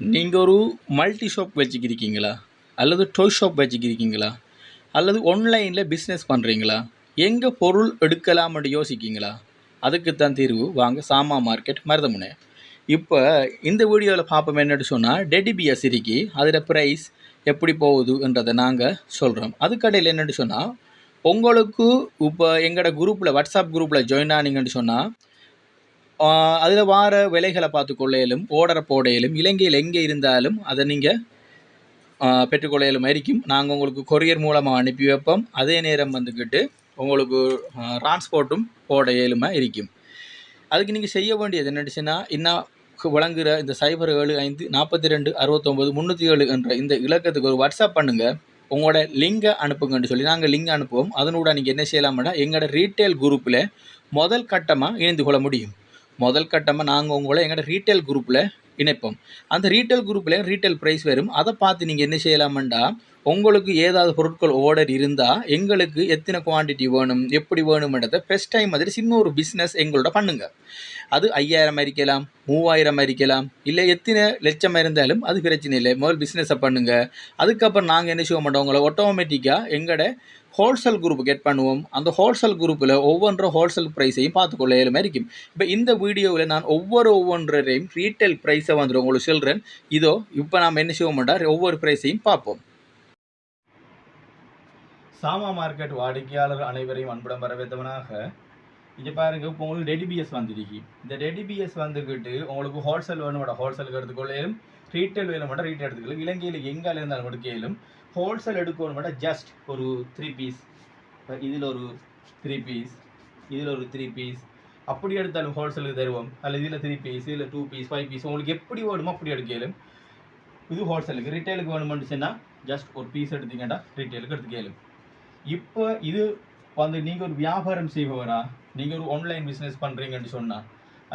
நீங்கள் ஒரு multi shop வச்சுக்கிருக்கீங்களா? அல்லது டோய் ஷாப் வச்சுக்கிருக்கீங்களா? அல்லது ஆன்லைனில் பிஸ்னஸ் பண்ணுறீங்களா எங்கே பொருள் எடுக்கலாம்னு யோசிக்கீங்களா? அதுக்குத்தான் தீர்வு. வாங்க சாமா மார்க்கெட் மருதமுனை. இப்போ இந்த வீடியோவில் பார்ப்போம் என்னன்னு சொன்னால் டெடிபிஎஸ் இருக்கி அதில் ப்ரைஸ் எப்படி போகுதுன்றதை நாங்கள் சொல்கிறோம் அதுக்கடையில் என்னென்னு சொன்னால் உங்களுக்கு இப்போ எங்களோட குரூப்பில் வாட்ஸ்அப் குரூப்பில் ஜாயின் ஆனீங்கன்னு சொன்னால் அதில் வார விலைகளை பார்த்து கொள்ளையிலும் ஓடரை போடையிலும் இலங்கையில் எங்கே இருந்தாலும் அதை நீங்கள் பெற்றுக்கொள்ளையிலும் இருக்கும் நாங்கள் உங்களுக்கு கொரியர் மூலமாக அனுப்பி வைப்போம். அதே நேரம் வந்துக்கிட்டு உங்களுக்கு டிரான்ஸ்போர்ட்டும் போட இயலுமா இருக்கும். அதுக்கு நீங்கள் செய்ய வேண்டியது என்னடுச்சுன்னா இன்னும் வழங்குகிற இந்த சைபர் ஏழு ஐந்து நாற்பத்தி ரெண்டு அறுபத்தொம்போது முந்நூற்றி ஏழு என்ற இந்த இலக்கத்துக்கு ஒரு வாட்ஸ்அப் பண்ணுங்கள் உங்களோட லிங்கை அனுப்புங்கன்னு சொல்லி நாங்கள் லிங்க் அனுப்புவோம். அதனோட நீங்கள் என்ன செய்யலாம்னா எங்களோட ரீட்டைல் குரூப்பில் முதல் கட்டமாக இணைந்து கொள்ள முடியும். முதல் கட்டமாக நாங்கள் உங்களை எங்கள்கிட்ட ரீட்டைல் குரூப்பில் இணைப்போம். அந்த ரீட்டைல் குரூப்பில் ரீட்டைல் ப்ரைஸ் வரும். அதை பார்த்து நீங்கள் என்ன செய்யலாமண்டா உங்களுக்கு ஏதாவது பொருட்கள் ஆர்டர் இருந்தால் எங்களுக்கு எத்தனை குவான்டிட்டி வேணும் எப்படி வேணுமென்றத ஃபஸ்ட் டைம் மாதிரி சின்ன ஒரு பிஸ்னஸ் எங்களோட பண்ணுங்கள் அது ஐயாயிரம் இருக்கலாம் மூவாயிரம் இருக்கலாம் இல்லை எத்தனை லட்சம் இருந்தாலும் அது பிரச்சனை இல்லை. முதல் பிஸ்னஸை பண்ணுங்கள் அதுக்கப்புறம் நாங்கள் என்ன செய்ய மாட்டோம்? உங்களை ஆட்டோமேட்டிக்காக எங்களோட ஹோல்சேல் குரூப் கெட் பண்ணுவோம். அந்த ஹோல்சேல் குரூப்பில் ஒவ்வொன்றும் ஹோல்சேல் ப்ரைஸையும் பார்த்துக்கொள்ள ஏழுமே இருக்கும். இப்போ இந்த வீடியோவில் நான் ஒவ்வொரு ஒவ்வொன்றையும் ரீட்டைல் ப்ரைஸை வந்துடும் உங்களுக்கு சொல்கிறேன் இதோ இப்போ நாம் என்ன செய்வோம்டா ஒவ்வொரு ப்ரைஸையும் பார்ப்போம். சாமா மார்க்கெட் வாடிக்கையாளர் அனைவரையும் அன்புடன் வரவேற்றவனாக. இங்கே பாருங்க இப்போ உங்களுக்கு டெடிபிஎஸ் வந்துருக்கு. இந்த டெடிபிஎஸ் வந்துக்கிட்டு உங்களுக்கு ஹோல்சேல் வேணும் ஹோல்சேலுக்கு எடுத்துக்கொள்ளையிலும் ரீட்டைல் வேணும் ரீட்டைல் எடுத்துக்கலாம் இலங்கையில் எங்கால இருந்தாலும் எடுக்கையிலும் ஹோல்சேல் எடுக்கணும் மட்டும் ஜஸ்ட் ஒரு த்ரீ பீஸ் இதில் ஒரு த்ரீ பீஸ் இதில் ஒரு த்ரீ பீஸ் அப்படி எடுத்தாலும் ஹோல்சேலுக்கு தருவோம். அல்லது இதில் த்ரீ பீஸ் இதில் டூ பீஸ் ஃபைவ் பீஸ் உங்களுக்கு எப்படி வேணுமோ அப்படி எடுக்கலும் இது ஹோல்சேலுக்கு ரீட்டைலுக்கு வேணுமென்னு சொன்னால் ஜஸ்ட் ஒரு பீஸ் எடுத்தீங்கன்னா ரீட்டைலுக்கு எடுத்துக்கலும். இப்போ இது வந்து நீங்கள் ஒரு வியாபாரம் செய்பவரா? நீங்கள் ஒரு ஆன்லைன் பிஸ்னஸ் பண்ணுறீங்கன்னு சொன்னால்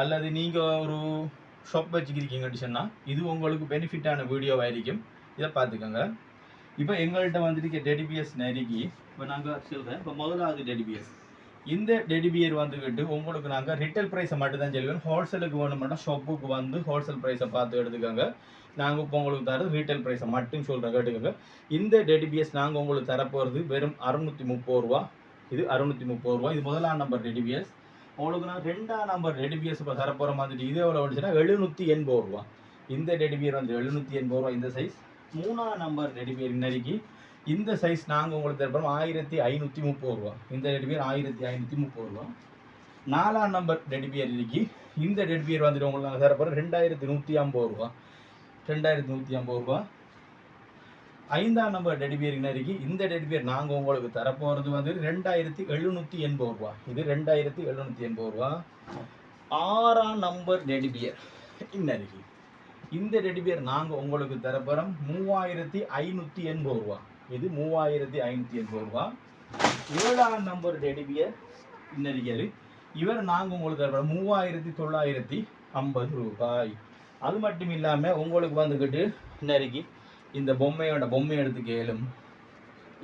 அல்லது நீங்கள் ஒரு ஷாப் வச்சுக்கிறீங்கன்னு சொன்னால் இது உங்களுக்கு பெனிஃபிட்டான வீடியோவாக இருக்கும். இதை பார்த்துக்கோங்க. இப்போ எங்கள்கிட்ட வந்துட்டு டெடிபிஎஸ் நெருங்கி இப்போ நாங்கள் சொல்கிறேன் இப்போ முதலாவது டெடிபிஎஸ் இந்த டெடிபியர் வந்துக்கிட்டு உங்களுக்கு நாங்கள் ரிட்டைல் ப்ரைஸை மட்டும் தான் சொல்லுவோம் ஹோல்சேலுக்கு வேணுமென்னா ஷாப்புக்கு வந்து ஹோல்சேல் ப்ரைஸை பார்த்து எடுத்துக்கோங்க. நாங்கள் இப்போ உங்களுக்கு தரது ரீட்டைல் ப்ரைஸை மட்டும் சொல்கிறேன் கேட்டுக்கோங்க. இந்த டெடிபிஎஸ் நாங்கள் உங்களுக்கு தரப்போகிறது வெறும் அறுநூற்றி முப்பது ரூபா. இது அறுநூற்றி முப்பது ரூபா. இது முதலாம் நம்பர் டெடிபிஎஸ் உங்களுக்கு நான் ரெண்டாம் நம்பர் டெடிபிஎஸ் இப்போ தரப்போகிற மாதிரி இது எவ்வளோ வந்துச்சுன்னா எழுநூற்றி எண்பது ரூபா. இந்த டெடிபியர் வந்து எழுநூற்றி எண்பது ரூபா இந்த சைஸ் மூணாம் நம்பர் டெடிபியர் இன்னைக்கு இந்த சைஸ் நாங்கள் உங்களுக்கு தரப்போம் ஆயிரத்தி ஐநூற்றி முப்பது ரூபா. இந்த டெடிபியர் ஆயிரத்தி ஐநூற்றி முப்பது ரூபா. நாலாம் நம்பர் டெடிபியர் இன்னைக்கு இந்த டெட்பியர் வந்துட்டு உங்களுக்கு நாங்கள் தரப்போகிறோம் ரெண்டாயிரத்தி நூற்றி ஐம்பது ரூபா. ரெண்டாயிரத்தி நூற்றி ஐம்பது ரூபா. ஐந்தாம் நம்பர் டெடிபியர் இன்னைக்கு இந்த டெடிபியர் நாங்கள் உங்களுக்கு தரப்போகிறது வந்து ரெண்டாயிரத்தி எழுநூற்றி எண்பது ரூபா. இது ரெண்டாயிரத்தி எழுநூற்றி எண்பது ரூபா. ஆறாம் நம்பர் டெடிபியர் இன்னைக்கு இந்த டெடிபியர் நாங்கள் உங்களுக்கு தரப்போகிறோம் மூவாயிரத்தி ஐநூற்றி எண்பது ரூபா. இது மூவாயிரத்தி ஐநூற்றி எண்பது ரூபா. ஏழாம் நம்பர் டெடிபிய இன்னரிக்கல் இவர் நாங்கள் உங்களுக்கு தரப்போகிறோம் மூவாயிரத்தி தொள்ளாயிரத்தி ஐம்பது ரூபாய். அது மட்டும் இல்லாமல் உங்களுக்கு வந்துக்கிட்டு இன்னைக்கு இந்த பொம்மையோட பொம்மை எடுத்து கேளும்.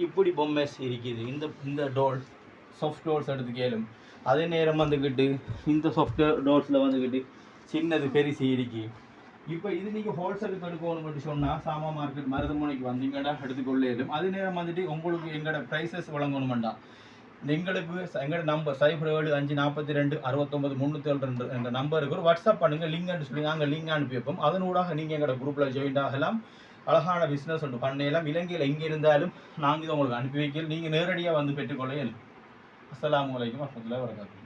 இப்படி பொம்மை இருக்குது. இந்த இந்த டோல் சாஃப்ட் டோல்ஸ் எடுத்து கேளும். அதே நேரம் வந்துக்கிட்டு இந்த சாஃப்ட் டோல்ஸில் வந்துக்கிட்டு சின்னது பெருசு இருக்குது இப்போ இது நீங்கள் ஹோல்சேலுக்கு எடுக்கணும்னு சொன்னால் சாமா மார்க்கெட் மருதமுனைக்கு வந்தீங்கடா எடுத்துக்கொள்ளேலும். அதே நேரம் வந்துட்டு உங்களுக்கு எங்களோட ப்ரைஸஸ் வழங்கணுமெண்டா எங்களுக்கு எங்களோட நம்பர் சைபர் ஏழு அஞ்சு நாற்பத்தி ரெண்டு அறுபத்தொம்பது முந்நூற்றி ஏழு ரெண்டு எங்கள் நம்பருக்கு ஒரு வாட்ஸ்அப் பண்ணுங்கள் லிங்க் சொல்லி நாங்கள் லிங்க் அனுப்பி வைப்போம். அதனூடாக நீங்கள் எங்களோட குரூப்பில் ஜாயின் ஆகலாம். அழகான பிஸ்னஸ் ஒன்று பண்ணலாம் இலங்கையில் எங்கே இருந்தாலும் நாங்கள் இதை உங்களுக்கு அனுப்பி வைக்கல நீங்கள் நேரடியாக வந்து பெற்றுக்கொள்ள அஸ்லாம் வலைக்கம் வரமத்துல வரகாத்து